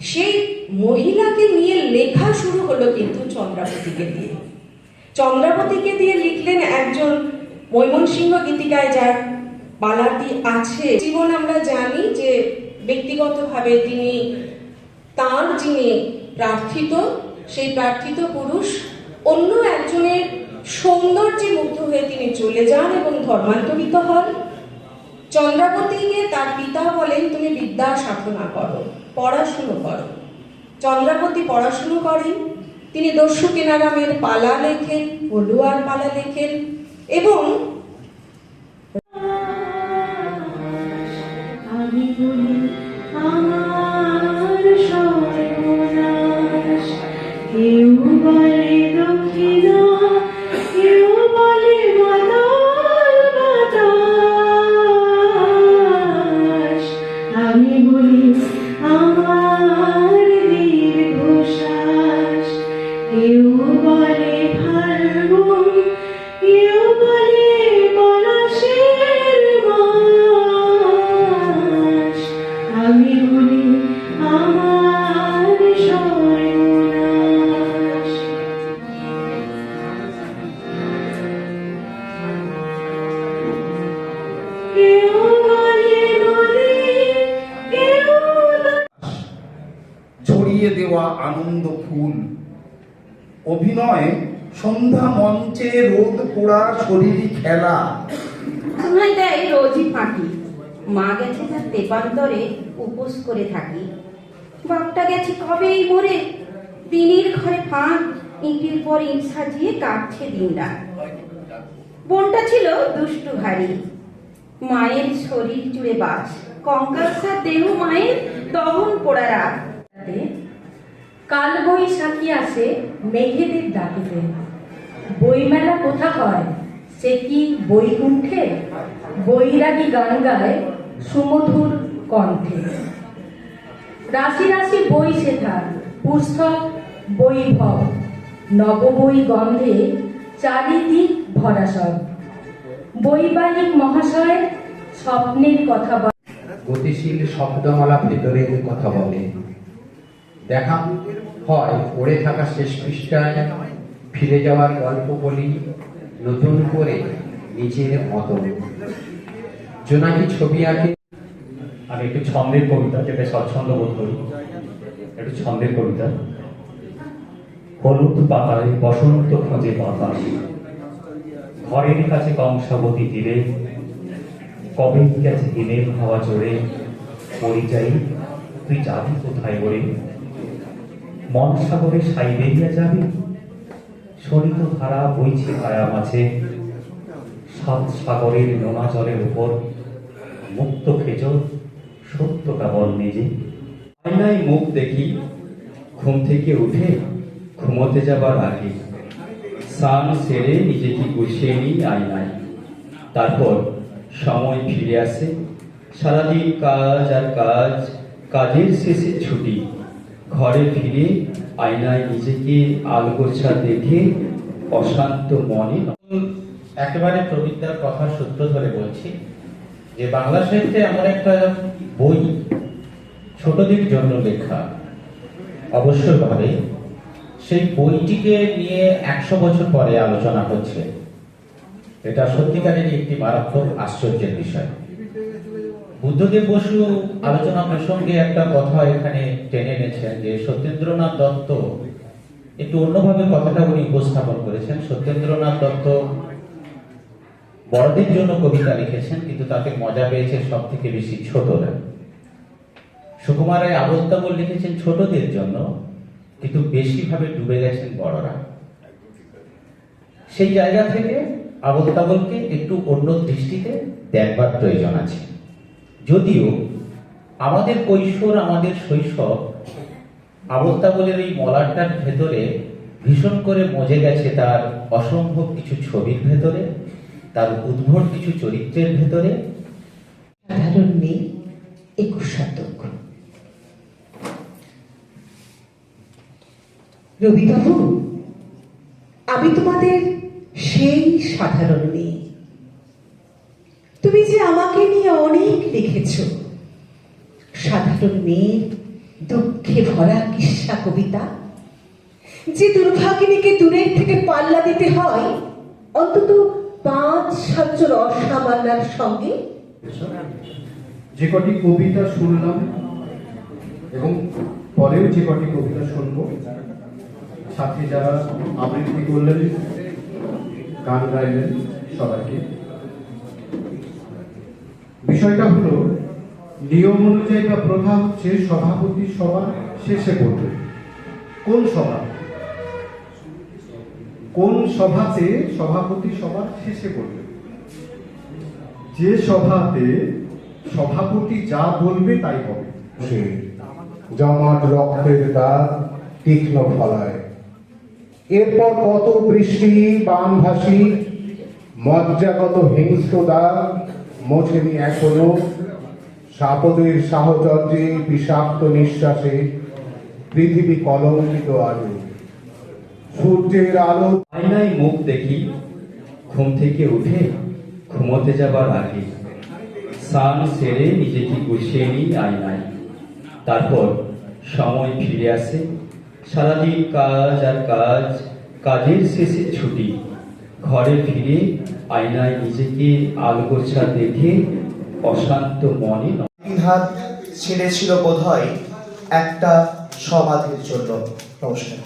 সেই মহিলাকে নিয়ে লেখা শুরু হলো কিন্তু চন্দ্রাবতীকে দিয়ে। চন্দ্রাবতীকে দিয়ে লিখলেন একজন ময়মনসিংহ গীতিকায় যার পালাটি আছে। জীবন আমরা জানি যে ব্যক্তিগতভাবে তিনি তার যিনি প্রার্থিত, সেই প্রার্থিত পুরুষ, অন্য একজনের সৌন্দর্যে মুগ্ধ হয়ে তিনি চলে যান এবং ধর্মান্তরিত হন। চন্দ্রাবতীকে তার পিতা বলেন, তুমি বিদ্যা সাধনা করো। পড়াশুনো করো চন্দ্রাবতী পড়াশুনো করেন। তিনি দস্যু কেনারামের পালা লেখেন, পলুয়ার পালা লেখেন এবং কেউ বলে ছড়িয়ে দেওয়া আনন্দ ফুল। অভিনয় সন্ধ্যা মঞ্চে রোদ পোড়া শরীরী খেলা। আমায় দেয় রোজই ফাঁকি। মা গেছে তার উপোস করে থাকি। বাপটা গেছে দিনের ঘরে ফাঁক, ইঁটের পর ইঁট সাজিয়ে কাটছে দিনটা বোনটা ছিল দুষ্টু ভারী। মায়ের শরীর জুড়ে বাস কঙ্কালসার দেহ মায়ের দহন পোড়া রাত। কাল বৈশাখী আসে মেঘেদের ডাকিতে। বইমেলা কোথা হয়? সে কি বৈকুণ্ঠে? বৈরাগী গান গায় সুমধুর কণ্ঠে। রাশি রাশি বই শেখার পুস্তক বৈভব। নববই গন্ধে চারিদিক ভরা সব বৈবাহিক মহাশয় স্বপ্নের কথা বলে। গতিশীল শব্দমালা ভেতরের কথা বলে। দেখা হয়, পড়ে থাকা শেষ পৃষ্ঠায় ফিরে যাওয়ার গল্প বলি, নতুন করে নিজের মতো জোনাকি ছবি আঁকে। আমি একটু ছন্দের কবিতা যেটা স্বচ্ছন্দ বোধ করি। একটু ছন্দের কবিতা। হলুদ পাতায় বসন্ত খোঁজে বাতাস। ঘরের কাছে কংসাবতী তীরে। কবে গেছে দিনের হাওয়া চড়ে পরিযায়ী তুই যাবি কোথায় ওরে মন সাগরে সাইবেরিয়া যাবি? সরিত ধারা বইছে কায়া মাঝে। সাত সাগরের নোনা জলের উপর মুক্ত খেজর সত্যটা বল নিজে। আয়নায় মুখ দেখি, ঘুম থেকে উঠে ঘুমোতে যাবার আগে স্নান সেরে নিজেকে গুছিয়ে নিই আয়নায়। তারপর সময় ফিরে আসে, সারাদিন কাজ আর কাজ, কাজের শেষে ছুটি। ঘরে ফিরে আয়নায় নিজেকে আলগোছা দেখে অশান্ত মনে একেবারে প্রবিদ্যার কথা সূত্র ধরে বলছি যে বাংলা সাহিত্যে এমন একটা বই ছোটদের জন্য লেখা অবশ্যভাবে সেই বইটিকে নিয়ে একশো বছর পরে আলোচনা হচ্ছে। এটা সত্যিকারেরই একটি মারাত্মক আশ্চর্যের বিষয়। বুদ্ধদেব বসু আলোচনা প্রসঙ্গে একটা কথা এখানে টেনে এনেছেন যে সত্যেন্দ্রনাথ দত্ত, একটু অন্যভাবে কথাটা উনি উপস্থাপন করেছেন। সত্যেন্দ্রনাথ দত্ত বড়দের জন্য কবিতা লিখেছেন, কিন্তু তাতে মজা পেয়েছে সব থেকে বেশি ছোটরা। সুকুমার রায় আবল তাবল লিখেছেন ছোটদের জন্য, কিন্তু বেশিভাবে ডুবে গেছেন বড়রা। সেই জায়গা থেকে আবল তাবলকে একটু অন্য দৃষ্টিতে দেখবার প্রয়োজন আছে। যদিও আমাদের কৈশোর, আমাদের শৈশব আবল তাবলের এই মলারটার ভেতরে ভীষণ করে মজে গেছে তার অসম্ভব কিছু ছবির ভেতরে, তার উদ্ভট কিছু চরিত্রের ভেতরে। সাধারণ মেয়ে একুশ শতক। রবিবাবু, আমি তোমাদের সেই সাধারণ মেয়ে। তুমি যে আমাকে নিয়ে অনেক লিখেছ। সাধারণ মেয়ে, দুঃখে ভরা কিস্সা কবিতা। যে দুর্ভাগিনীকে দূরের থেকে পাল্লা দিতে হয়, অন্তত পাঁচ, সাতজন অসামান্যার সঙ্গে। যে কটি কবিতা শুনলাম, এবং পরেও যে কটি কবিতা শুনব, সাথে যারা আবৃত্তি করলেন, গান গাইলেন সবাইকে। বিষয়টা হলো, নিয়ম অনুযায়ী বা প্রথা হচ্ছে সভাপতি সভা শেষে করবে কোন সভা? কোন সভাতে সভাপতি সভা শেষে করবে যে সভাতে সভাপতি যা বলবে তাই হবে। জমাট রক্তের দাগ তীক্ষ্ণ ফলায়। এরপর কত বৃষ্টি বানভাসী মজ্জাগত হিংস্র দাগ মোছেনি এখনও সাপদের সাহচর্যে বিষাক্ত নিঃশ্বাসে পৃথিবী কলঙ্কিত আলো। সূর্যের আলো আয়নায় মুখ দেখি, ঘুম থেকে উঠে ঘুমোতে যাবার আগে স্নান সেরে নিজেকে গুছিয়ে নিই আয়নায়। তারপর সময় ফিরে আসে, সারাদিন কাজ আর কাজ, কাজের শেষে ছুটি। ঘরে ফিরে আয়নায় নিজেকে আলগোছা দেখে অশান্ত মনে হাত ছেড়েছিল বোধহয় একটা সমাধির জন্য। নমস্কার।